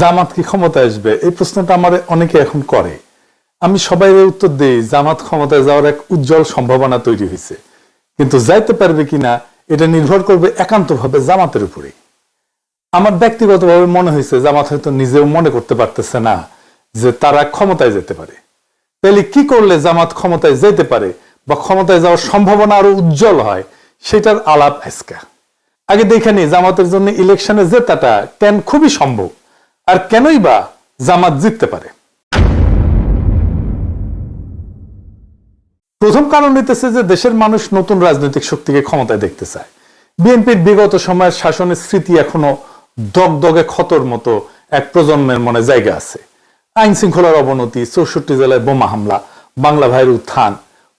জামাত কি ক্ষমতায় আসবে। এই প্রশ্নটা আমার অনেকে এখন করে। আমি সবাই উত্তর দিই, জামাত ক্ষমতায় যাওয়ার এক উজ্জ্বল সম্ভাবনা তৈরি হয়েছে। কিন্তু যাইতে পারবে কিনা, এটা নির্ভর করবে একান্তভাবে জামাতের উপরে আমার ব্যক্তিগতভাবে মনে হয়েছে, জামাত হয়তো নিজেও মনে করতে পারতেছে না যে তারা ক্ষমতায় যেতে পারে। তাহলে কি করলে জামাত ক্ষমতায় যেতে পারে বা ক্ষমতায় যাওয়ার সম্ভাবনা আরও উজ্জ্বল হয়, সেটার আলাপ আজকা। আগে দেখে নি, জামাতের জন্য ইলেকশনে জেতাটা কেন খুবই সম্ভব। আর কেনই বা জামাত জিততে পারে? প্রথম কারণ হইতেছে যে দেশের মানুষ নতুন রাজনৈতিক শক্তিকে ক্ষমতায় দেখতে চায়। বিএনপির বিগত সময়ের শাসনের স্মৃতি এখনও দগদগে ক্ষতর মতো এক প্রজন্মের মনে জায়গা আছে। আইন শৃঙ্খলার অবনতি, চৌষট্টি জেলায় বোমা হামলা, বাংলা ভাইয়ের উত্থান,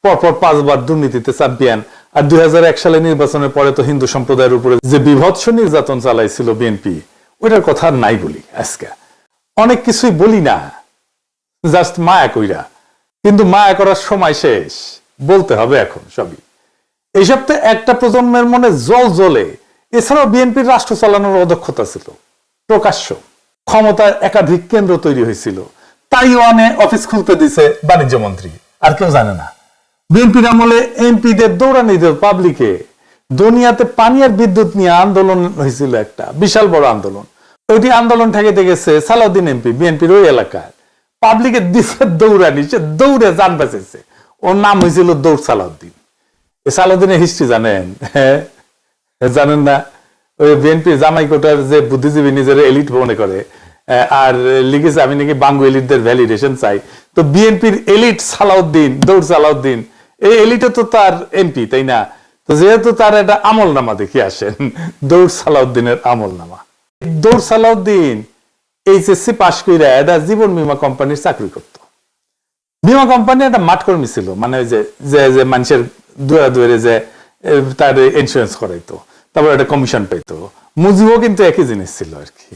পরপর পাঁচবার দুর্নীতিতে চ্যাম্পিয়ন আর দুই এক সালে নির্বাচনের পরে তো হিন্দু সম্প্রদায়ের উপরে যে বিভৎস নির্যাতন চালাইছিল বিএনপি ওইটার কথা নাই বলি আজকে। অনেক কিছুই বলি না জাস্ট মায়া কইরা। কিন্তু মায়া করার সময় শেষ, বলতে হবে এখন সবই। এইসব তো একটা প্রজন্মের মনে জল জ্বলে, এছাড়াও বিএনপির রাষ্ট্র চালানোর অদক্ষতা ছিল, প্রকাশ্য। ক্ষমতার একাধিক কেন্দ্র তৈরি হয়েছিল, তাইওয়ানে অফিস খুলতে দিছে বাণিজ্য মন্ত্রী, আর কেউ জানে না। বিএনপির আমলে এমপিদের দৌড়ানি দিল পাবলিকে দুনিয়াতে পানি আর বিদ্যুৎ নিয়ে আন্দোলন হয়েছিল একটা, বিশাল বড় আন্দোলন। ওইটি আন্দোলন ঠেকে গেছে সালাউদ্দিন এমপি বিএনপির ওই এলাকায়। পাবলিকের দিছে দৌড়ানি, সে দৌড়ে যান বাঁচেছে ওর নাম হয়েছিল দৌড় সালাউদ্দিন। সালাউদ্দিনের হিস্ট্রি জানেন? হ্যাঁ? জানেন না? ওই বিএনপি জামাই কোটার যে বুদ্ধিজীবী নিজের এলিট মনে করে আর লিখেছে, আমি নাকি বাঙ্গু এলিটদের ভ্যালিডেশন চাই। তো বিএনপির এলিট সালাউদ্দিন, দৌড় সালাউদ্দিন, এই এলিটও তো তার এমপি তাই না? তো যেহেতু তার একটা আমল নামা দেখে আসেন, দৌড় সালাউদ্দিনের আমল নামা দৌড় সালাউদ্দিন, এইচএসসি পাশ করে একটা জীবন কোম্পানির চাকরি করত। কোম্পানি একটা ছিল মানে যে যে মানুষের দুয়া দুয়ারে যে তার ইন্স্যুরেন্স করাইতো, তারপর একটা কমিশন পাইতো। মুজিবও কিন্তু একই জিনিস ছিল আর কি।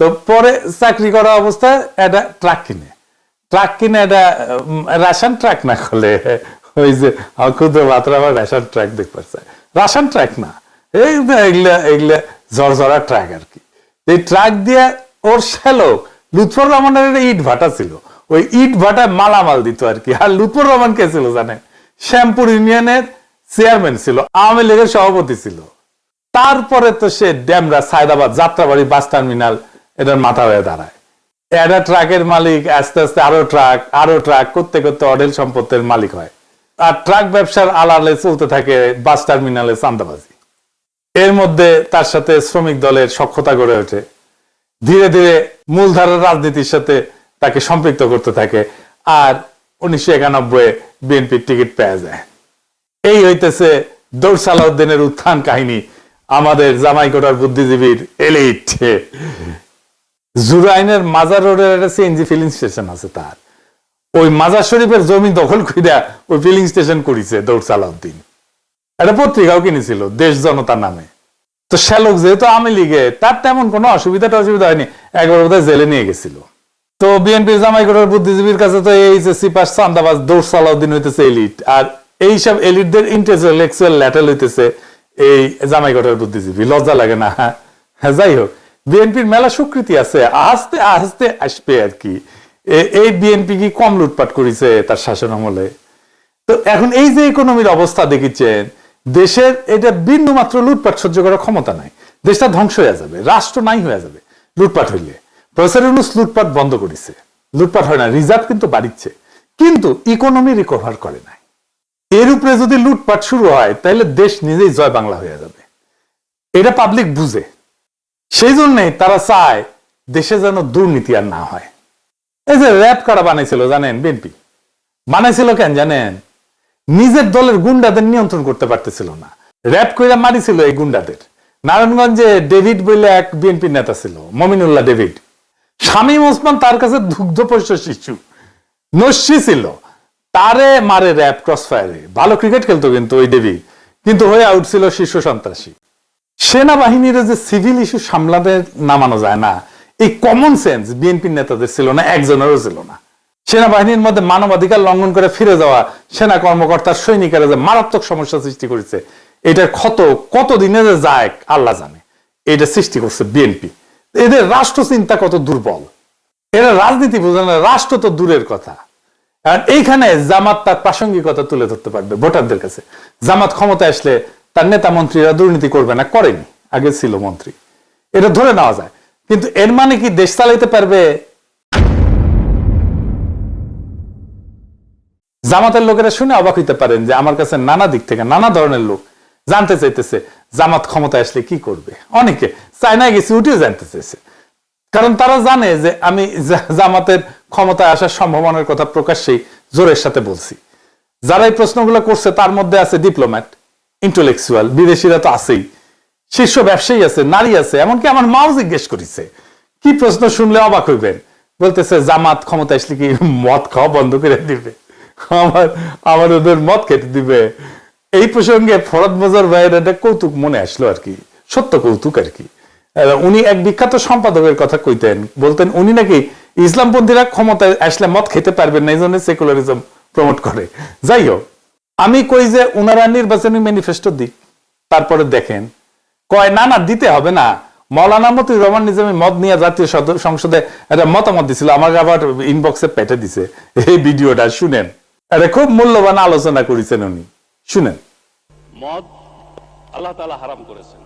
তো পরে চাকরি করা অবস্থায় একটা ট্রাক কিনে। ট্রাক কিনে একটা রাশন ট্রাক না করলে ওই যে ক্ষুদ্র মাত্রা আবার রেশন ট্রাক দেখতে রাশন ট্রাক না, এই এগুলা এগুলা ঝরঝরা ট্রাক আর কি। এই ট্রাক দিয়ে ওর শ্যালক লুৎফর রহমানের ইট ভাটা ছিল। ওই ইট ভাটায় মালামাল দিত আর কি। আর লুৎফর রহমান কে ছিল জানেন? শ্যামপুর ইউনিয়নের চেয়ারম্যান ছিল, আওয়ামী লীগের সভাপতি ছিল। তারপরে তো সে ড্যামরা সায়দাবাদ যাত্রাবাড়ি বাস টার্মিনাল এটার মাথা হয়ে দাঁড়ায়। একটা ট্রাকের মালিক, আস্তে আস্তে আরও ট্রাক আরও ট্রাক করতে করতে অডেল সম্পত্তির মালিক হয়। আর ট্রাক ব্যবসার আলালে চলতে থাকে বাস টার্মিনালে চান্দাবাজি এর মধ্যে তার সাথে শ্রমিক দলের সক্ষতা গড়ে ওঠে। ধীরে ধীরে মূলধারার রাজনীতির সাথে তাকে সম্পৃক্ত করতে থাকে আর উনিশশো একানব্বই বিএনপির টিকিট পেয়ে যায়। এই হইতেছে দৌড় সালাউদ্দিনের উত্থান কাহিনী আমাদের জামাইকোটার বুদ্ধিজীবীর এলিট। জুরাইনের মাজার রোডের একটা সিএনজি ফিলিং স্টেশন আছে তার। ওই মাজার শরীফের জমি দখল কইরা ওই ফিলিং স্টেশন করিছে দৌড় সালাউদ্দিন। একটা পত্রিকাও কিনেছিল, দেশ জনতা নামে। তো শ্যালক যেহেতু আওয়ামী লীগে, তার তেমন কোনো অসুবিধাটা অসুবিধা হয়নি, একবার বোধহয় জেলে নিয়ে গেছিল। তো বিএনপির জামাইকোটার বুদ্ধিজীবীর কাছে তো এইচএসসি পাস চান্দাবাজ দৌড় সালাউদ্দিন হইতেছে এলিট, আর এইসব এলিটদের ইন্টেলেকচুয়াল ল্যাটেল হইতেছে এই জামাইকোটার বুদ্ধিজীবী। লজ্জা লাগে না। হ্যাঁ যাই হোক, বিএনপির মেলা স্বীকৃতি আছে, আস্তে আস্তে আসবে আর কি। এই বিএনপি কি কম লুটপাট করেছে তার শাসন আমলে তো এখন এই যে ইকোনমির অবস্থা দেখিচ্ছেন দেশের এটা বিন্দু মাত্র লুটপাট সহ্য করার ক্ষমতা নাই। দেশটা ধ্বংস হয়ে যাবে, রাষ্ট্র নাই হয়ে যাবে লুটপাট হইলে। প্রফেসর ইউনুস লুটপাট বন্ধ করেছে। লুটপাট হয় না, রিজার্ভ কিন্তু বাড়িচ্ছে। কিন্তু ইকোনমি রিকভার করে নাই। এর উপরে যদি লুটপাট শুরু হয়, তাহলে দেশ নিজেই জয় বাংলা হয়ে যাবে। এটা পাবলিক বুঝে। সেই জন্যই তারা চায় দেশে যেন দুর্নীতি আর না হয়। এই যে র্যাপ কারা বানাইছিল জানেন বিএনপি বানাইছিল কেন জানেন? নিজের দলের গুন্ডাদের নিয়ন্ত্রণ করতে পারতেছিল না। র্যাপ কইরা মারিছিল এই গুন্ডাদের। নারায়ণগঞ্জে ডেভিড বলে এক বিএনপি নেতা ছিল, মমিনুল্লাহ ডেভিড। শামীম ওসমান তার কাছে দুগ্ধপোষ্য শিশু, নস্যি ছিল। তারে মারে র্যাপ ক্রস ফায়ারে ভালো ক্রিকেট খেলতো কিন্তু ওই ডেভিড। কিন্তু হয়ে আউট ছিল শীর্ষ সন্ত্রাসী। সেনাবাহিনীর যে সিভিল ইস্যু সামলাতে নামানো যায় না, এই কমন সেন্স বিএনপির নেতাদের ছিল না, একজনেরও ছিল না। সেনাবাহিনীর মধ্যে মানবাধিকার লঙ্ঘন করে ফিরে যাওয়া সেনা কর্মকর্তার সৈনিকেরা যে মারাত্মক সমস্যা সৃষ্টি করেছে, এটার ক্ষত কত দিনে যে যায় আল্লাহ জানে। এটা সৃষ্টি করছে বিএনপি। এদের রাষ্ট্র চিন্তা কত দুর্বল। এরা রাজনীতি বোঝে না, রাষ্ট্র তো দূরের কথা। আর এইখানে জামাত তার প্রাসঙ্গিকতা তুলে ধরতে পারবে ভোটারদের কাছে। জামাত ক্ষমতায় আসলে তার নেতা মন্ত্রীরা দুর্নীতি করবে না, করেনি। আগে ছিল মন্ত্রী। এটা ধরে নেওয়া যায়। কিন্তু এর মানে কি দেশ চালাইতে পারবে? জামাতের লোকেরা শুনে অবাক হইতে পারেন যে আমার কাছে নানা দিক থেকে নানা ধরনের লোক জানতে চাইতেছে, জামাত ক্ষমতায় আসলে কি করবে? অনেকে চায়নায় গেছি উঠেও জানতে চাইছে। কারণ তারা জানে যে আমি জামাতের ক্ষমতায় আসার সম্ভাবনার কথা প্রকাশ্যেই জোরের সাথে বলছি। যারা এই প্রশ্নগুলো করছে তার মধ্যে আছে ডিপ্লোম্যাট, ইন্টেলেকচুয়াল, বিদেশিরা তো আছেই। শীর্ষ ব্যবসায়ী আছে, নারী আছে, এমনকি আমার মাও জিজ্ঞেস করেছে, কি প্রশ্ন শুনলে অবাক হইবেন? বলতেছে, জামাত ক্ষমতা আসলে কি মদ খাওয়া বন্ধ করে দিবে? আমার আমার ওদের মদ খেতে দিবে। এই প্রসঙ্গে ফরদ মজার ভাইয়ের একটা কৌতুক মনে আসলো আর কি, সত্য কৌতুক আর কি। উনি এক বিখ্যাত সম্পাদকের কথা কইতেন, বলতেন উনি নাকি ইসলামপন্থীরা ক্ষমতায় আসলে মদ খেতে পারবেন না এই জন্য সেকুলারিজম প্রমোট করে। যাই হোক, আমি কই যে ওনারা নির্বাচনী ম্যানিফেস্টো দিক, তারপরে দেখেন, কয়, না না, দিতে হবে না। মৌলানা মতি রহমান নিজামী মদ নিয়ে জাতীয় সদ- সংসদে একটা মতামত দিছিল, আমাকে আবার ইনবক্সে পেটে দিছে, এই ভিডিওটা, শুনেন। এটা খুব মূল্যবান আলোচনা করেছেন উনি। শুনেন। মদ আল্লাহ তালা হারাম করেছেন।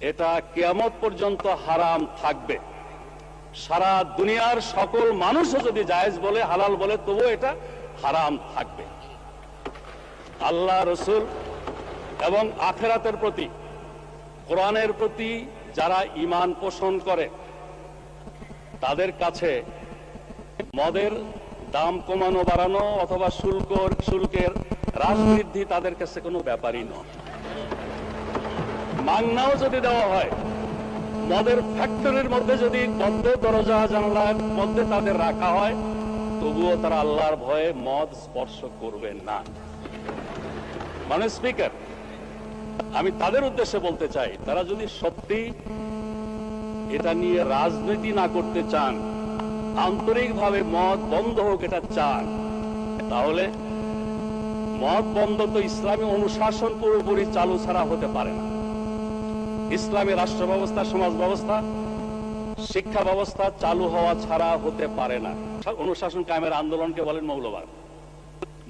এটা কেয়ামত পর্যন্ত হারাম থাকবে। সারা দুনিয়ার সকল মানুষও যদি জায়েজ বলে, হালাল বলে তবু এটা হারাম থাকবে। আল্লাহ রসুল এবং আখেরাতের প্রতি, কোরআনের প্রতি যারা ঈমান পোষণ করে, তাদের কাছে মদের দাম কমানো, বাড়ানো অথবা শুল্ক, শুল্কের হ্রাস বৃদ্ধি তাদের কাছে কোনো ব্যাপারই নয়। মাংনাও যদি দেওয়া হয় মদের ফ্যাক্টরির মধ্যে যদি বদ্ধ দরজা, জানলার মধ্যে তাদের রাখা হয়, তবুও তারা আল্লাহর ভয়ে মদ স্পর্শ করবে না। মানে স্পিকার, আমি তাদের উদ্দেশ্যে বলতে চাই, তারা যদি সত্যি এটা নিয়ে রাজনীতি না করতে চান আন্তরিকভাবে মদ বন্ধ হোক এটা চান। তাহলে মদ বন্ধ তো ইসলামী অনুশাসন পুরোপুরি চালু ছাড়া হতে পারে না। ইসলামী রাষ্ট্র ব্যবস্থা সমাজ ব্যবস্থা শিক্ষা ব্যবস্থা চালু হওয়া ছাড়া হতে পারে না। অনুশাসন কায়েমের আন্দোলনকে বলেন মৌলবাদ।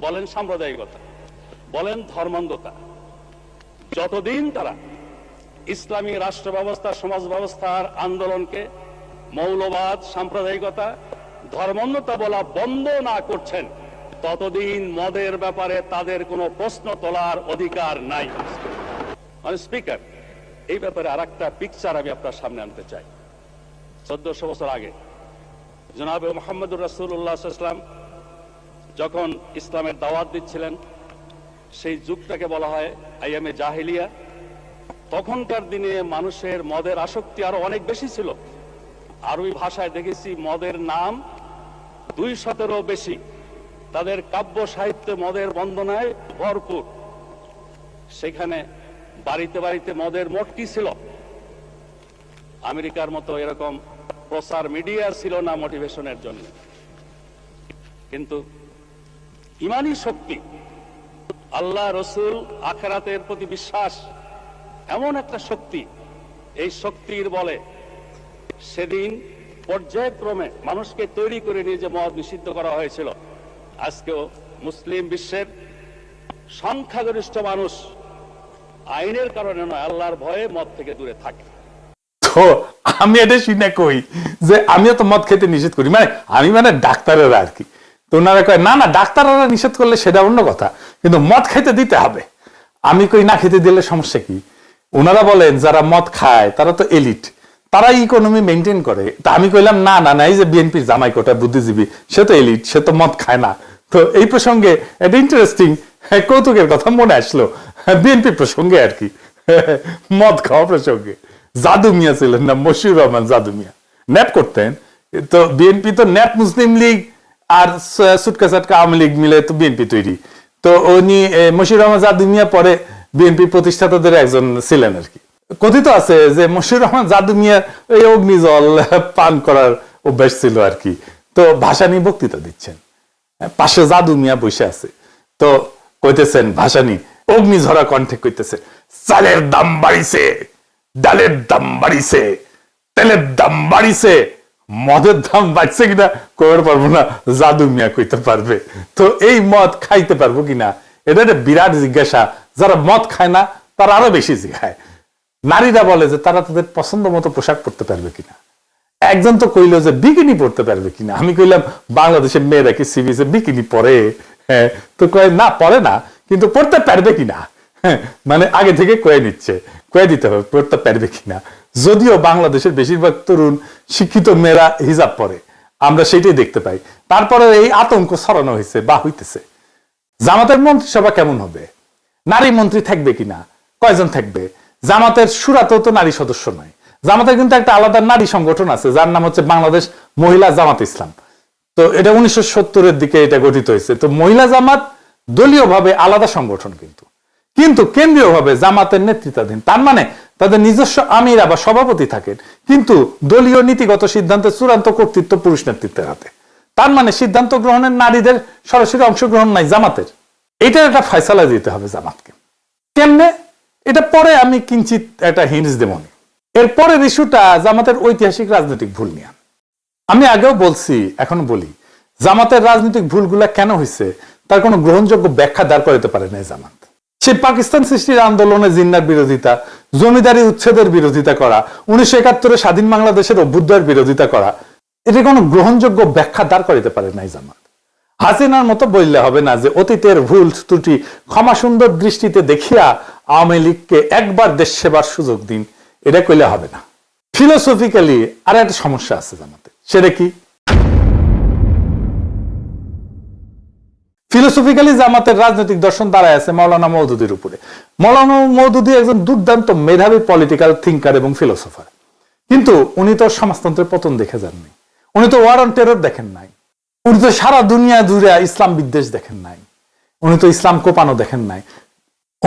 বলেন সাম্প্রদায়িকতা। বলেন ধর্মান্ধতা। যতদিন তারা ইসলামী রাষ্ট্র ব্যবস্থা সমাজ ব্যবস্থার আন্দোলনকে মৌলবাদ, সাম্প্রদায়িকতা ধর্মন্যতা বলা বন্ধ না করছেন। ততদিন মদের ব্যাপারে তাদের কোনো প্রশ্ন তোলার অধিকার নাই। স্পিকার এই ব্যাপারে আর একটা পিকচার আমি আপনার সামনে আনতে চাই। চোদ্দশো বছর আগে, জনাবে মোহাম্মদুর রাসুল্লাহাম যখন ইসলামের দাওয়াত দিচ্ছিলেন, সেই যুগটাকে বলা হয় আইএমএ জাহিলিয়া। তখনকার দিনে মানুষের মদের আসক্তি আরও অনেক বেশি ছিল। আরবি ভাষায় দেখেছি, মদের নাম দুই শতেরও বেশি। তাদের কাব্য সাহিত্যে মদের বন্দনায় ভরপুর। সেখানে বাড়িতে বাড়িতে মদের মটকি ছিল। আমেরিকার মতো এরকম প্রচার মিডিয়া ছিল না মোটিভেশনের জন্য। কিন্তু ইমানই শক্তি, আল্লাহ রসুল আখেরাতের প্রতি বিশ্বাস, এমন একটা শক্তি, এই শক্তির বলে সেদিন পর্যায়ক্রমে মানুষকে তৈরি করে নিয়ে যে মদ নিষিদ্ধ করা হয়েছিল, আজকেও মুসলিম বিশ্বের সংখ্যাগরিষ্ঠ মানুষ আইনের কারণে নয়, আল্লাহর ভয়ে মদ থেকে দূরে থাকে। আমি এটা শুনে কই যে আমিও তো মদ খেতে নিষেধ করি। মানে আমি মানে ডাক্তারেরা আর কি। তো ওনারা কয়, না না, ডাক্তাররা নিষেধ করলে সেটা অন্য কথা, কিন্তু মদ খেতে দিতে হবে। আমি কই, না, খেতে দিলে সমস্যা কি? ওনারা বলেন, যারা মদ খায়, তারা তো এলিট। তারা ইকোনমি মেনটেন করে। তা আমি কইলাম, না না না, এই যে বিএনপির জামাই কোটা, বুদ্ধিজীবী, সে তো এলিট সে তো মদ খায় না। তো এই প্রসঙ্গে এটা ইন্টারেস্টিং কৌতুকের কথা মনে আসলো। বিএনপি প্রসঙ্গে আর কি। মদ খাওয়া প্রসঙ্গে। জাদু মিয়া ছিলেন না, মশিউর রহমান জাদু মিয়া। ন্যাপ করতেন। তো বিএনপি তো ন্যাপ মুসলিম লীগ আর সুটকা সাটকা আওয়ামী লীগ মিলে তো বিএনপি তৈরি। তো উনি মশিউর রহমান জাদু মিয়া পরে বিএনপি প্রতিষ্ঠাতাদের একজন ছিলেন আর কি। কথিত আছে যে মশিউর রহমান জাদু মিয়া এই অগ্নিজল পান করার অভ্যাস ছিল আর কি। তো ভাষা নিয়ে বক্তৃতা দিচ্ছেন। পাশে জাদু মিয়া বসে আছে। তো কইতেছেন ভাসানি অগ্নিঝরা কণ্ঠে কইতেছে, চালের দাম বাড়িছে, ডালের দাম বাড়িছে, তেলের দাম বাড়িছে, মদের দাম বাড়ছে কিনা কইতে পারব না, জাদু মিয়া কইতে পারবে। তো এই মদ খাইতে পারব কিনা এটা একটা বিরাট জিজ্ঞাসা। যারা মদ খায় না, তারা আরও বেশি জিজ্ঞায় নারীরা বলে যে তারা তাদের পছন্দ মতো পোশাক পরতে পারবে কিনা। একজন তো কইলো যে বিকিনি পরতে পারবে কিনা। আমি কইলাম বাংলাদেশের মেয়েরা কি সিবিসে বিকিনি পরে? হ্যাঁ তো কয় না পরে না কিন্তু পড়তে পারবে কিনা? হ্যাঁ, মানে আগে থেকে কয়ে নিচ্ছে কয়ে দিতে হবে পড়তে পারবে কিনা। যদিও বাংলাদেশের বেশিরভাগ তরুণ শিক্ষিত মেয়েরা হিজাব পরে আমরা সেটাই দেখতে পাই। তারপরে এই আতঙ্ক ছড়ানো হয়েছে বা হইতেছে। জামাতের মন্ত্রিসভা কেমন হবে? নারী মন্ত্রী থাকবে কিনা? কয়জন থাকবে? জামাতের সুরাতেও তো নারী সদস্য নয়। জামাতের কিন্তু একটা আলাদা নারী সংগঠন আছে, যার নাম হচ্ছে বাংলাদেশ মহিলা জামাত ইসলাম। তো এটা উনিশশো সত্তরের দিকে এটা গঠিত হয়েছে। তো মহিলা জামাত দলীয়ভাবে আলাদা সংগঠন কিন্তু। কিন্তু কেন্দ্রীয়ভাবে জামাতের নেতৃত্বাধীন, তার মানে তাদের নিজস্ব আমিরা বা সভাপতি থাকেন, কিন্তু দলীয় নীতিগত সিদ্ধান্তের চূড়ান্ত কর্তৃত্ব পুরুষ নেতৃত্বের হাতে। তার মানে সিদ্ধান্ত গ্রহণের নারীদের সরাসরি অংশগ্রহণ নাই জামাতের। এটার একটা ফয়সালা দিতে হবে জামাতকে। কেমনে? এটা পরে আমি কিঞ্চিত একটা হিন্টস দেব এর পরের ইস্যুটা জামাতের ঐতিহাসিক রাজনৈতিক ভুল নিয়ে। আমি আগেও বলছি এখন বলি, জামাতের রাজনৈতিক ভুলগুলা কেন হয়েছে তার কোনো গ্রহণযোগ্য ব্যাখ্যা দাঁড় করাতে পারে না জামাত। সে পাকিস্তান সৃষ্টির আন্দোলনে জিন্নার বিরোধিতা, জমিদারি উচ্ছেদের বিরোধিতা করা, উনিশশো একাত্তরে স্বাধীন বাংলাদেশের অভ্যুদয়ের বিরোধিতা করা, এটা কোনো গ্রহণযোগ্য ব্যাখ্যা দাঁড় করাতে পারে নাই জামাত। হাসিনার মতো বললে হবে না যে অতীতের ভুল ত্রুটি। ক্ষমা সুন্দর দৃষ্টিতে দেখিয়া আওয়ামী লীগকে একবার দেশ সেবার সুযোগ দিন, এটা কইলে হবে না। ফিলোসফিক্যালি আর একটা সমস্যা আছে জামাতে, সেটা কি? ফিলোসফিক্যালি জামাতের রাজনৈতিক দর্শন দাঁড়ায় আছে মৌলানা মৌদুদির উপরে। মৌলানা মৌদুদি একজন দুর্দান্ত মেধাবী পলিটিক্যাল থিঙ্কার এবং ফিলোসফার কিন্তু উনি তো সমাজতন্ত্রের পতন দেখে যাননি। উনি তো ওয়ার অন টেরর দেখেন নাই। উনি তো সারা দুনিয়া জুড়ে ইসলাম বিদ্বেষ দেখেন নাই। উনি তো ইসলাম কোপানো দেখেন নাই।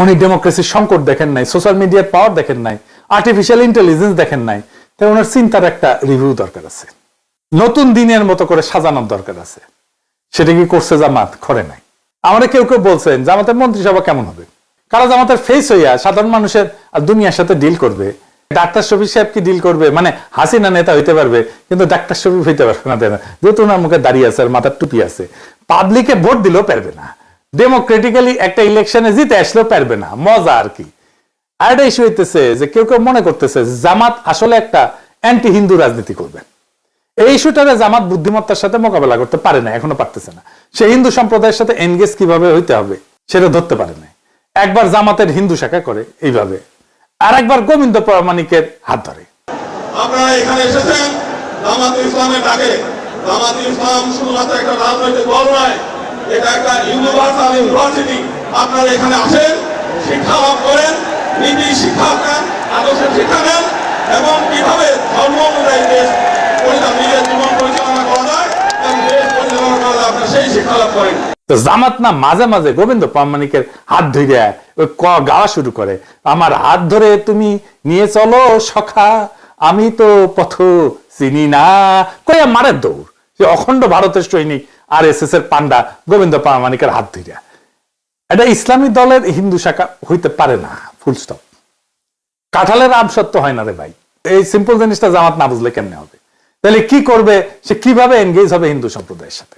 উনি ডেমোক্রেসির সংকট দেখেন নাই, সোশ্যাল মিডিয়ার পাওয়ার দেখেন নাই আর্টিফিশিয়াল ইন্টেলিজেন্স দেখেন নাই। তাই ওনার চিন্তার একটা রিভিউ দরকার আছে। নতুন দিনের মতো করে সাজানোর দরকার আছে। সেটা কি করছে জামাত? করে নাই। আমরা কেউ কেউ বলছেন, জামাতের মন্ত্রিসভা কেমন হবে? কারা জামাতের ফেস হইয়া সাধারণ মানুষের আর দুনিয়ার সাথে ডিল করবে? ডাক্তার শফিক সাহেব কি ডিল করবে? মানে হাসিনা নেতা হইতে পারবে, কিন্তু ডাক্তার শফিক হইতে পারবে না যেহেতু ওনার মুখে দাঁড়িয়ে আছে আর মাথার টুপি আছে। পাবলিকে ভোট দিলেও পারবে না। ডেমোক্রেটিক্যালি একটা ইলেকশনে জিতে আসলেও পারবে না। মজা আর কি। আর একটা ইস্যু হইতেছে যে কেউ কেউ মনে করতেছে জামাত আসলে একটা অ্যান্টি হিন্দু রাজনীতি করবে। এই ইস্যুটারে জামাত বুদ্ধিমত্তার সাথে মোকাবেলা করতে পারে না এখনও পারতেছে না। সে হিন্দু সম্প্রদায়ের সাথে এনগেজ কীভাবে হইতে হবে, সেটা ধরতে পারে না একবার জামাতের হিন্দু শাখা করে, এইভাবে। আর একবার গোবিন্দ প্রামাণিকের হাত ধরে। আপনারা এখানে এসেছেন জামাত ইসলামের ডাকে। জামাত ইসলাম শুধুমাত্র একটা রাজনৈতিক দল নয়, এটা একটা ইউনিভার্সাল ইউনিভার্সিটি আপনারা এখানে আসেন, শিক্ষা লাভ করেন, নীতি শিক্ষা নেন আদর্শের শিক্ষা নেন এবং কীভাবে ধর্ম অনুযায়ী দেশ নিজের জীবন পরিচালনা সেই শিক্ষা লাভ তো জামাত না মাঝে মাঝে গোবিন্দ প্রামাণিকের হাত ধরে ওই ক গাওয়া শুরু করে। আমার হাত ধরে তুমি নিয়ে চলো সখা, আমি তো পথ চিনি না। কইয়া মারে দৌড়। সে অখণ্ড ভারতের সৈনিক আর এস এর পান্ডা গোবিন্দ প্রামাণিকের হাত ধরে এটা ইসলামী দলের হিন্দু শাখা হইতে পারে না ফুল স্টপ কাঁঠালের আম সত্য হয় না রে ভাই। এই সিম্পল জিনিসটা জামাত না বুঝলে কেমনে হবে? তাহলে কি করবে? সে কীভাবে এনগেজ হবে হিন্দু সম্প্রদায়ের সাথে?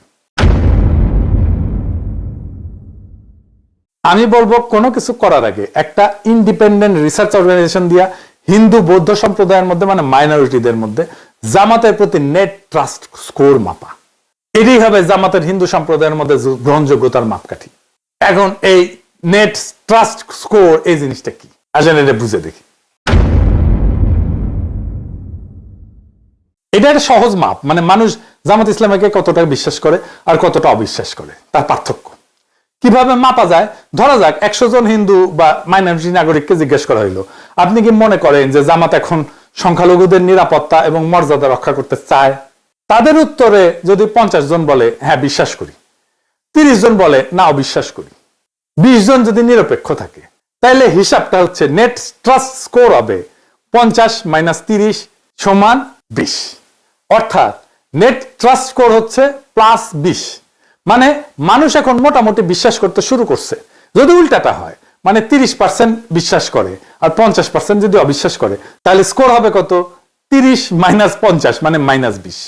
আমি বলব কোনো কিছু করার আগে একটা ইন্ডিপেন্ডেন্ট রিসার্চ অর্গানাইজেশন দিয়া হিন্দু বৌদ্ধ সম্প্রদায়ের মধ্যে মানে মাইনরিটিদের মধ্যে, জামাতের প্রতি নেট ট্রাস্ট স্কোর মাপা। এটাই হবে জামাতের হিন্দু সম্প্রদায়ের মধ্যে গ্রহণযোগ্যতার মাপকাঠি। এখন এই নেট ট্রাস্ট স্কোর এই জিনিসটা কি? আসেন এটা বুঝে দেখি। এটা একটা সহজ মাপ মানে মানুষ জামাত ইসলামকে কতটা বিশ্বাস করে আর কতটা অবিশ্বাস করে, তার পার্থক্য। কীভাবে মাপা যায়? ধরা যাক, একশো জন হিন্দু বা মাইনরিটি নাগরিককে জিজ্ঞেস করা হইল, আপনি কি মনে করেন যে জামাত এখন সংখ্যালঘুদের নিরাপত্তা এবং মর্যাদা রক্ষা করতে চায়? তাদের উত্তরে যদি পঞ্চাশ জন বলে হ্যাঁ বিশ্বাস করি। তিরিশ জন বলে, না, অবিশ্বাস করি। বিশ জন যদি নিরপেক্ষ থাকে, তাইলে হিসাবটা হচ্ছে নেট ট্রাস্ট স্কোর হবে পঞ্চাশ মাইনাস তিরিশ সমান বিশ। অর্থাৎ নেট ট্রাস্ট স্কোর হচ্ছে প্লাস বিশ। মানে মানুষ এখন মোটামুটি বিশ্বাস করতে শুরু করছে। যদি উল্টাটা হয় মানে তিরিশ পার্সেন্ট বিশ্বাস করে আর পঞ্চাশ পার্সেন্ট যদি অবিশ্বাস করে, তাহলে স্কোর হবে কত? তিরিশ মাইনাস পঞ্চাশ মানে মাইনাস বিশ।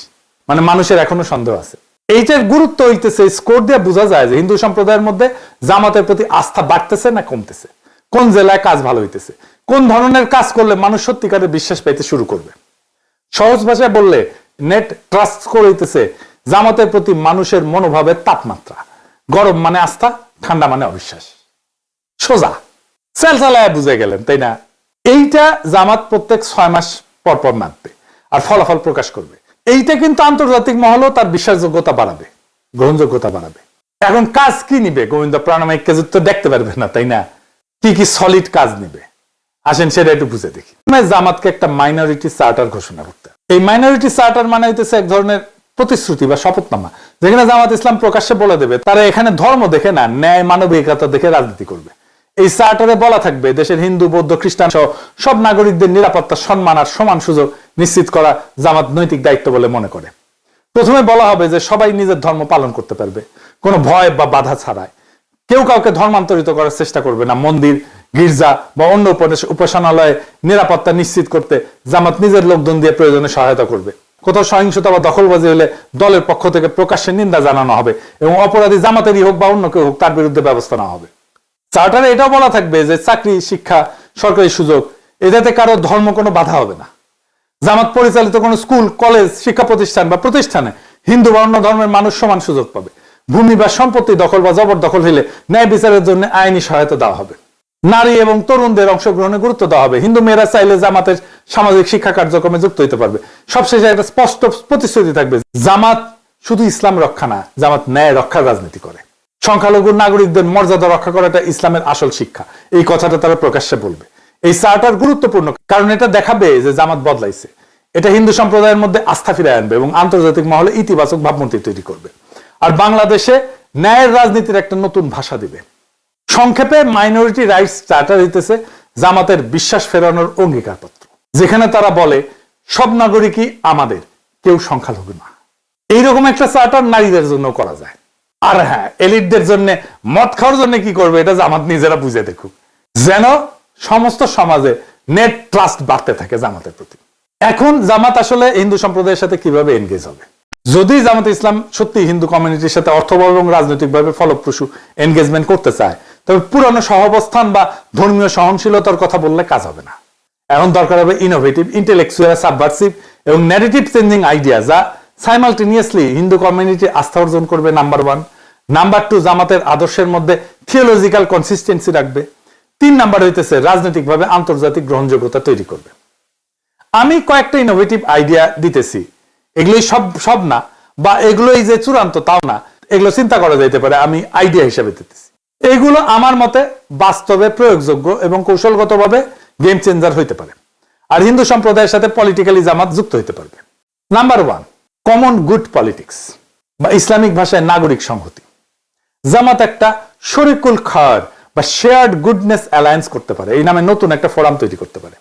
মানে মানুষের এখনও সন্দেহ আছে। এইটার গুরুত্ব হইতেছে স্কোর দিয়ে বোঝা যায় যে হিন্দু সম্প্রদায়ের মধ্যে জামাতের প্রতি আস্থা বাড়তেছে না কমতেছে? কোন জেলায় কাজ ভালো হইতেছে? কোন ধরনের কাজ করলে মানুষ সত্যিকারের বিশ্বাস পাইতে শুরু করবে? সহজ ভাষায় বললে নেট ট্রাস্ট করে হইতেছে জামাতের প্রতি মানুষের মনোভাবের তাপমাত্রা। গরম মানে আস্থা, ঠান্ডা মানে অবিশ্বাস। সোজা। সেল চালায় বুঝে গেলেন, তাই না? এইটা জামাত প্রত্যেক ছয় মাস পর পর মাপবে আর ফলাফল প্রকাশ করবে। এইটা কিন্তু আন্তর্জাতিক মহলও তার বিশ্বাসযোগ্যতা বাড়াবে, গ্রহণযোগ্যতা বাড়াবে। এখন কাজ কি নিবে? গোবিন্দ প্রাণামাইক কাজ তো দেখতে পারবে না, তাই না? কি কি সলিড কাজ নিবে? আসেন, সেটা একটু বুঝে দেখি। জামাতকে একটা মাইনরিটি চার্টার ঘোষণা করতে। এই মাইনরিটি চার্টার মানে হইতেছে এক ধরনের প্রতিশ্রুতি বা শপথনামা। যেখানে জামাত ইসলাম প্রকাশ্যে বলে দেবে, তারা এখানে ধর্ম দেখে না, ন্যায়, মানবিকতা দেখে রাজনীতি করবে। এই চার্টারে বলা থাকবে, দেশের হিন্দু, বৌদ্ধ, খ্রিস্টান সহ সব নাগরিকদের নিরাপত্তা, সম্মান আর সমান সুযোগ নিশ্চিত করা জামাত নৈতিক দায়িত্ব বলে মনে করে। প্রথমে বলা হবে যে সবাই নিজের ধর্ম পালন করতে পারবে। কোনো ভয় বা বাধা ছাড়াই। কেউ কাউকে ধর্মান্তরিত করার চেষ্টা করবে না। মন্দির, গির্জা বা অন্য উপাস- উপাসনালয়ে নিরাপত্তা নিশ্চিত করতে জামাত নিজের লোকজন দিয়ে প্রয়োজনে সহায়তা করবে। কোথাও সহিংসতা বা দখলবাজি হলে দলের পক্ষ থেকে প্রকাশ্যে নিন্দা জানানো হবে এবং অপরাধী জামাতেরই হোক বা অন্য কেউ হোক, তার বিরুদ্ধে ব্যবস্থা নেওয়া হবে। চার্টারে এটাও বলা থাকবে যে চাকরি, শিক্ষা, সরকারি সুযোগ, এটাতে কারও ধর্ম কোনো বাধা হবে না। জামাত পরিচালিত কোনো স্কুল, কলেজ, শিক্ষা প্রতিষ্ঠান বা প্রতিষ্ঠানে হিন্দু বা অন্য ধর্মের মানুষ সমান সুযোগ পাবে। ভূমি বা সম্পত্তি দখল বা জবরদখল হলে ন্যায় বিচারের জন্য আইনি সহায়তা দেওয়া হবে। নারী এবং তরুণদের অংশগ্রহণে গুরুত্ব দেওয়া হবে। হিন্দু মেয়েরা চাইলে জামাতের সামাজিক শিক্ষা কার্যক্রমে যুক্ত হতে পারবে। সবশেষে একটা স্পষ্ট প্রতিশ্রুতি থাকবে। জামাত শুধু ইসলাম রক্ষা না, জামাত ন্যায় রক্ষার রাজনীতি করে। সংখ্যালঘু নাগরিকদের মর্যাদা রক্ষা করাটা ইসলামের আসল শিক্ষা। এই কথাটা তারা প্রকাশ্যে বলবে। এই চার্টার গুরুত্বপূর্ণ, কারণ এটা দেখাবে যে জামাত বদলাইছে। এটা হিন্দু সম্প্রদায়ের মধ্যে আস্থা ফিরে আনবে এবং আন্তর্জাতিক মহলে ইতিবাচক ভাবমূর্তি তৈরি করবে। আর বাংলাদেশে ন্যায়ের রাজনীতির একটা নতুন ভাষা দিবে। সংক্ষেপে মাইনরিটি রাইটস চার্টার হইতেছে জামাতের বিশ্বাস ফেরানোর অঙ্গীকারপত্র, যেখানে তারা বলে, সব নাগরিকই আমাদের, কেউ সংখ্যালঘু না। এইরকম একটা চার্টার নারীদের জন্য করা যায়। আর হ্যাঁ এলিটদের জন্য মদ খাওয়ার জন্য কি করবে, এটা জামাত নিজেরা বুঝে দেখুক। যেন সমস্ত সমাজে নেট ট্রাস্ট বাড়তে থাকে জামাতের প্রতি। এখন জামাত আসলে হিন্দু সম্প্রদায়ের সাথে কীভাবে এনগেজ হবে? যদি জামাত ইসলাম সত্যি হিন্দু কমিউনিটির সাথে অর্থবহ এবং রাজনৈতিকভাবে ফলপ্রসূ এনগেজমেন্ট করতে চায় তবে পুরানো সহাবস্থান বা ধর্মীয় সহনশীলতার কথা বললে কাজ হবে না। এখন দরকার হবে ইনোভেটিভ ইন্টেলেকচুয়াল সাবভার্সিভ এবং ন্যারেটিভ চেঞ্জিং আইডিয়া যা সাইমালটেনিয়াসলি হিন্দু কমিউনিটি আস্থা অর্জন করবে নাম্বার ওয়ান নাম্বার টু জামাতের আদর্শের মধ্যে থিওলজিক্যাল কনসিস্টেন্সি রাখবে। তিন নাম্বার হইতেছে রাজনৈতিকভাবে আন্তর্জাতিক গ্রহণযোগ্যতা তৈরি করবে। আমি কয়েকটা ইনোভেটিভ আইডিয়া দিতেছি। এগুলোই সব সব না, বা এগুলোই যে চূড়ান্ত তাও না, এগুলো চিন্তা করা যাইতে পারে, আমি আইডিয়া হিসেবে দিতেছি। এগুলো আমার মতে বাস্তবে প্রয়োগযোগ্য এবং কৌশলগতভাবে গেম চেঞ্জার হইতে পারে। আর হিন্দু সম্প্রদায়ের সাথে পলিটিক্যালি জামাত যুক্ত হইতে পারবে। Number one common good politics বা ইসলামিক ভাষায় নাগরিক সংহতি। জামাত একটা শরিকুল খার বা শেয়ার্ড গুডনেস অ্যালায়েন্স করতে পারে। এই নামে নতুন একটা ফোরাম তৈরি করতে পারে।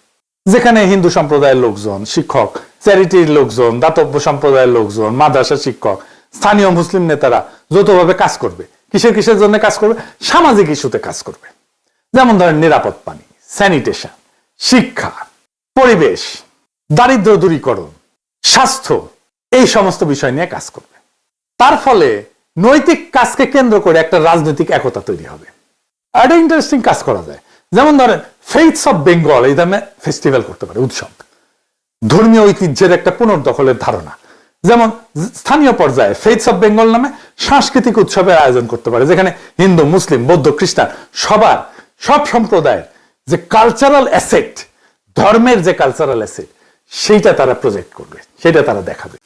যেখানে হিন্দু সম্প্রদায়ের লোকজন, শিক্ষক চ্যারিটির লোকজন, দাতব্য সম্প্রদায়ের লোকজন মাদ্রাসা শিক্ষক, স্থানীয় মুসলিম নেতারা যৌথভাবে কাজ করবে। কিসের কিসের জন্য কাজ করবে? সামাজিক ইস্যুতে কাজ করবে। যেমন ধরেন নিরাপদ পানি, স্যানিটেশন, শিক্ষা, পরিবেশ দারিদ্র দূরীকরণ স্বাস্থ্য, এই সমস্ত বিষয় নিয়ে কাজ করবে। তার ফলে নৈতিক কাজকে কেন্দ্র করে একটা রাজনৈতিক একতা তৈরি হবে। একটা ইন্টারেস্টিং কাজ করা যায়। যেমন ধরেন ফেইথস অফ বেঙ্গল এই দামে ফেস্টিভ্যাল করতে পারে, উৎসব। ধর্মীয় ঐতিহ্যের একটা পুনর্দখলের ধারণা। যেমন স্থানীয় পর্যায়ে ফেইথস অফ বেঙ্গল নামে সাংস্কৃতিক উৎসবের আয়োজন করতে পারে, যেখানে হিন্দু, মুসলিম, বৌদ্ধ, খ্রিস্টান সবার, সব সম্প্রদায়ের যে কালচারাল অ্যাসেট ধর্মের যে কালচারাল অ্যাসেট সেইটা তারা প্রজেক্ট করবে সেটা তারা দেখাবে।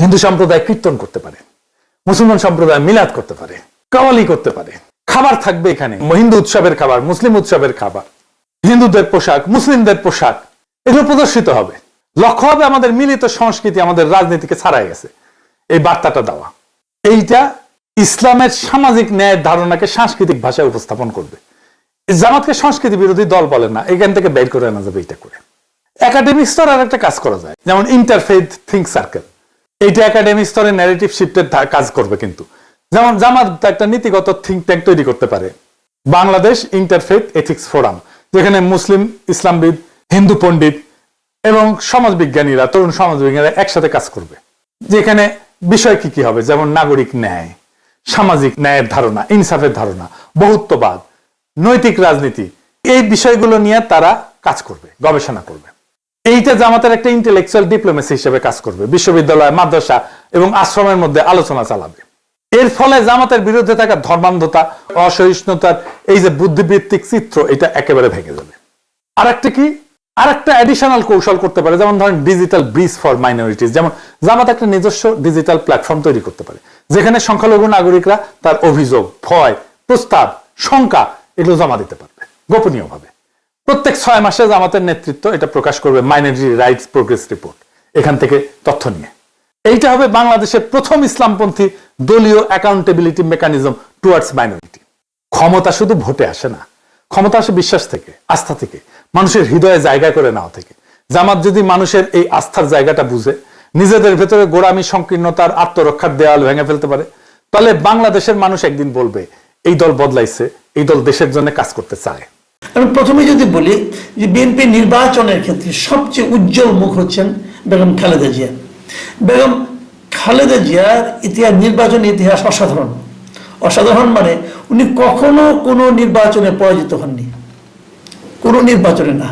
হিন্দু সম্প্রদায় কীর্তন করতে পারে, মুসলমান সম্প্রদায় মিলাদ করতে পারে, কাওয়ালি করতে পারে, খাবার থাকবে এখানে, হিন্দু উৎসবের খাবার, মুসলিম উৎসবের খাবার, হিন্দুদের পোশাক, মুসলিমদের পোশাক, এগুলো প্রদর্শিত হবে। লক্ষ্য হবে আমাদের মিলিত সংস্কৃতি আমাদের রাজনীতিকে ছাড়াই গেছে। এই বার্তাটা দেওয়া। এইটা ইসলামের সামাজিক ন্যায়ের ধারণাকে সাংস্কৃতিক ভাষায় উপস্থাপন করবে। জামাতকে সংস্কৃতি বিরোধী দল বলে না, এখান থেকে বের করে আনা যাবে এটা করে। একাডেমিক স্তর আর একটা কাজ করা যায়, যেমন ইন্টারফেথ থিঙ্ক সার্কেল এইটা একাডেমিক স্তরে ন্যারেটিভ শিফটের কাজ করবে কিন্তু। যেমন জামাত একটা নীতিগত থিঙ্ক ট্যাঙ্ক তৈরি করতে পারে। বাংলাদেশ ইন্টারফেথ এথিক্স ফোরাম যেখানে মুসলিম, ইসলামবিদ, হিন্দু পণ্ডিত এবং সমাজবিজ্ঞানীরা, তরুণ সমাজবিজ্ঞানীরা একসাথে কাজ করবে। যেখানে বিষয় কি কি হবে? যেমন নাগরিক ন্যায়, সামাজিক ন্যায়ের ধারণা, ইনসাফের ধারণা, বহুত্ববাদ, নৈতিক রাজনীতি, এই বিষয়গুলো নিয়ে তারা কাজ করবে, গবেষণা করবে। এইটা জামাতের একটা ইন্টেলেকচুয়াল ডিপ্লোমেসি হিসেবে কাজ করবে, বিশ্ববিদ্যালয়, মাদ্রাসা এবং আশ্রমের মধ্যে আলোচনা চালাবে। এর ফলে জামাতের বিরুদ্ধে থাকা ধর্মান্ধতা, অসহিষ্ণুতার এই যে বুদ্ধিবৃত্তিক চিত্র, এটা একেবারে ভেঙে যাবে। আর একটা কি? আর একটা অ্যাডিশনাল কৌশল করতে পারে, যেমন ধরেন ডিজিটাল ব্রিজ ফর মাইনরিটিস যেমন জামাত একটা নিজস্ব ডিজিটাল প্ল্যাটফর্ম তৈরি করতে পারে, যেখানে সংখ্যালঘু নাগরিকরা তার অভিযোগ, ভয়, প্রস্তাব, শঙ্কা এগুলো জমা দিতে পারবে, গোপনীয়ভাবে। প্রত্যেক ছয় মাসে জামাতের নেতৃত্ব এটা প্রকাশ করবে মাইনরিটি রাইটস প্রোগ্রেস রিপোর্ট এখান থেকে তথ্য নিয়ে। এইটা হবে বাংলাদেশের প্রথম ইসলামপন্থী দলীয় অ্যাকাউন্টেবিলিটি মেকানিজম টুয়ার্ডস মাইনরিটি ক্ষমতা শুধু ভোটে আসে না, ক্ষমতা আসে বিশ্বাস থেকে, আস্থা থেকে। মানুষের হৃদয়ে জায়গা করে নেওয়া থেকে। জামাত যদি মানুষের এই আস্থার জায়গাটা বুঝে, নিজেদের ভেতরে গোড়ামি, সংকীর্ণতার আত্মরক্ষার দেওয়াল ভেঙে ফেলতে পারে, তাহলে বাংলাদেশের মানুষ একদিন বলবে, এই দল বদলাইছে, এই দল দেশের জন্য কাজ করতে চায়। আমি প্রথমে যদি বলি যে বিএনপি নির্বাচনের ক্ষেত্রে সবচেয়ে উজ্জ্বল মুখ হচ্ছেন বেগম খালেদা জিয়া। বেগম খালেদা জিয়ার ইতিহাস, নির্বাচন ইতিহাস অসাধারণ। অসাধারণ মানে উনি কখনো কোনো নির্বাচনে পরাজিত হননি। কোনো নির্বাচনে না।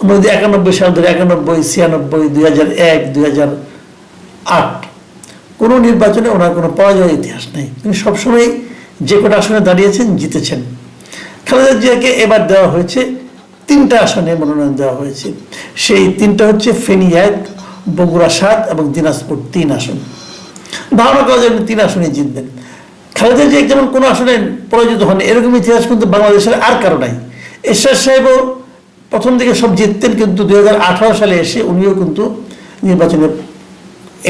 আমরা যদি একানব্বই সাল ধরে একানব্বই, ছিয়ানব্বই, দুই হাজার এক, দুই হাজার আট কোনো নির্বাচনে ওনার কোনো পরাজয়ের ইতিহাস নেই। তিনি সবসময় যে কটা আসনে দাঁড়িয়েছেন জিতেছেন। খালেদা জিয়াকে এবার দেওয়া হয়েছে, তিনটা আসনে মনোনয়ন দেওয়া হয়েছে। সেই তিনটা হচ্ছে ফেনী এক বগুড়া সাত এবং দিনাজপুর তিন আসন। ধারণা করা যায় তিন আসনে জিতবেন। খালেদা জিয়া যেমন কোনো আসনে পরাজিত হন এরকম ইতিহাস কিন্তু বাংলাদেশের আর কারও নাই। এরশাদ সাহেবও প্রথম দিকে সব জিততেন, কিন্তু দু হাজার আঠারো সালে এসে উনিও কিন্তু নির্বাচনে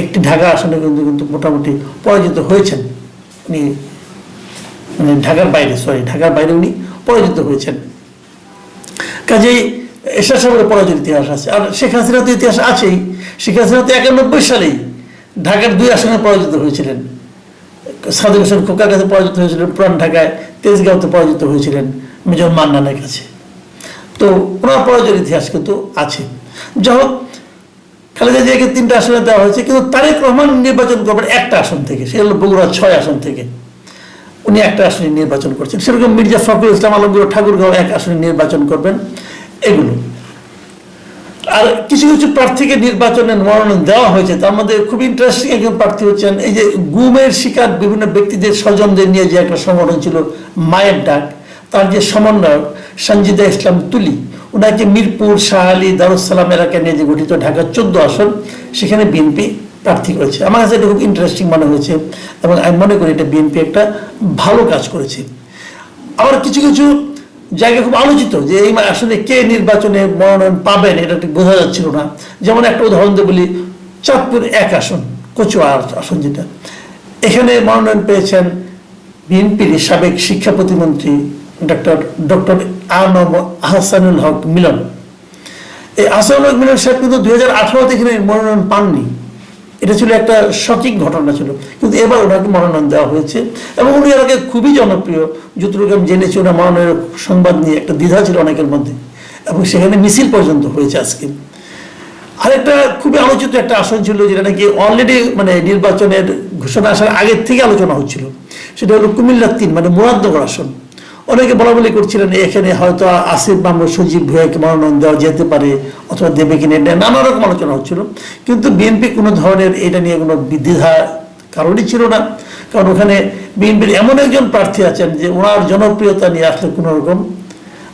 একটি ঢাকা আসনে কিন্তু কিন্তু মোটামুটি পরাজিত হয়েছেন। উনি মানে ঢাকার বাইরে সরি ঢাকার বাইরে উনি পরাজিত হয়েছেন। কাজেই এরশাদ সাহেবের পরাজয়ের ইতিহাস আছে। আর শেখ হাসিনা তো ইতিহাস আছেই। শেখ হাসিনা তো একানব্বই সালেই ঢাকার দুই আসনে পরাজিত হয়েছিলেন। সাদুক হোসেন খোকার কাছে পরাজিত হয়েছিলেন, পুরান ঢাকায় তেজগাঁওতে পরাজিত হয়েছিলেন। মেজর মান্নানের কাছে। তো ওনার পরাজয়ের ইতিহাস কিন্তু আছে। যাই হোক, খালেদা জিয়াকে তিনটা আসনে দেওয়া হয়েছে, কিন্তু তারেক রহমান নির্বাচন করবেন একটা আসন থেকে, সে হলো বগুড়া ছয় আসন থেকে, উনি একটা আসনে নির্বাচন করছেন। সেরকম মির্জা ফখরুল ইসলাম আলমগীর ঠাকুরগাঁও এক আসনে নির্বাচন করবেন। এগুলো। আর কিছু কিছু প্রার্থীকে নির্বাচনের মনোনয়ন দেওয়া হয়েছে, তার মধ্যে খুব ইন্টারেস্টিং একজন প্রার্থী হচ্ছেন, এই যে গুমের শিকার বিভিন্ন ব্যক্তিদের স্বজনদের নিয়ে যে একটা সংগঠন ছিল, মায়ের ডাক। তার যে সমন্বয়ক সঞ্জিদা ইসলাম তুলি, ওনাকে মিরপুর, শাহালি দারুসালাম এলাকা নিয়ে যে গঠিত ঢাকার চোদ্দ আসন, সেখানে বিএনপি প্রার্থী করেছে। আমার কাছে এটা খুব ইন্টারেস্টিং মনে হয়েছে এবং আমি মনে করি এটা বিএনপি একটা ভালো কাজ করেছে। আবার কিছু কিছু জায়গা খুব আলোচিত যে এই আসলে কে নির্বাচনে মনোনয়ন পাবেন, এটা ঠিক বোঝা যাচ্ছিল না। যেমন একটা উদাহরণ দিয়ে বলি, চাঁদপুর এক আসন, কচুয়া আসন যেটা। এখানে মনোনয়ন পেয়েছেন বিএনপির সাবেক শিক্ষা প্রতিমন্ত্রী ডক্টর ডক্টর আনম আহসানুল হক মিলন। এই আহসানুল হক মিলন সাহেব কিন্তু দুই হাজার আঠারোতে এখানে মনোনয়ন পাননি। এটা ছিল একটা সঠিক ঘটনা ছিল। কিন্তু এবার ওনাকে মনোনয়ন দেওয়া হয়েছে। এবং উনি আগে খুবই জনপ্রিয়। যতটুকু আমি জেনেছি, ওনার মনোনয়নের সংবাদ নিয়ে একটা দ্বিধা ছিল অনেকের মধ্যে। এবং সেখানে মিছিল পর্যন্ত হয়েছে আজকে। আরেকটা খুবই আলোচিত একটা আসন ছিল, যেটা নাকি অলরেডি মানে নির্বাচনের ঘোষণা আসার আগের থেকে আলোচনা হচ্ছিল। সেটা হলো কুমিল্লা তিন মানে মুরাদনগর আসন। অনেকে বলা বলি করছিলেন, এখানে হয়তো আসিফ মাহমুদ সজীব ভুয়াকে মনোনয়ন দেওয়া যেতে পারে অথবা দেবে কিনে? নানা রকম আলোচনা হচ্ছিল। কিন্তু বিএনপি কোনো ধরনের এটা নিয়ে কোনো দ্বিধা কারণই ছিল না। কারণ ওখানে বিএনপির এমন একজন প্রার্থী আছেন যে ওনার জনপ্রিয়তা নিয়ে আসলে কোনো রকম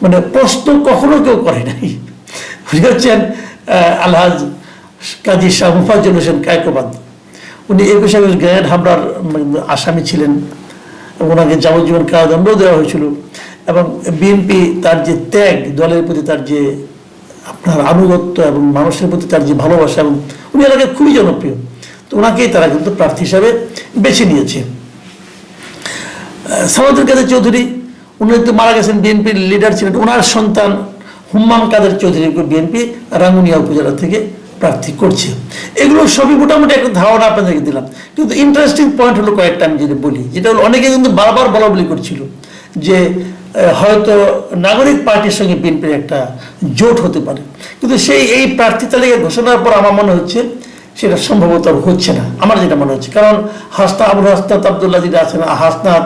মানে প্রশ্ন কখনো কেউ করে নাই। উনি হচ্ছেন আলহাজ কাজী শাহ মুফাজ্জল হোসেন কায়কোবাদ। উনি একুশ গ্রেনেড হামলার আসামি ছিলেন। ওনাকে যাবজ্জীবন কারাদণ্ডও দেওয়া হয়েছিল এবং বিএনপি তার যে ত্যাগ, দলের প্রতি তার যে আপনার আনুগত্য এবং মানুষের প্রতি তার যে ভালোবাসা এবং উনি এলাকায় খুবই জনপ্রিয়। তো ওনাকেই তারা কিন্তু প্রার্থী হিসাবে বেছে নিয়েছে। সামাদুল কাদের চৌধুরী, উনি তো মারা গেছেন বিএনপির লিডার ছিলেন। ওনার সন্তান হুম্মাম কাদের চৌধুরীকে বিএনপি, রাঙ্গুনিয়া উপজেলা থেকে প্রার্থী করছে। এগুলো সবই মোটামুটি একটা ধারণা আপনাদেরকে দিলাম। কিন্তু ইন্টারেস্টিং পয়েন্ট হলো কয়েকটা আমি যদি বলি, যেটা হলো অনেকে কিন্তু বারবার বলা বলি করছিল যে হয়তো নাগরিক পার্টির সঙ্গে বিএনপির একটা জোট হতে পারে। কিন্তু সেই এই প্রার্থী তালিকা ঘোষণার পর আমার মনে হচ্ছে সেটা সম্ভবত হচ্ছে না। আমার যেটা মনে হচ্ছে। কারণ হাসনা আবুল হাসনাত, আবদুল্লাহ যেটা আছেন, হাসনাত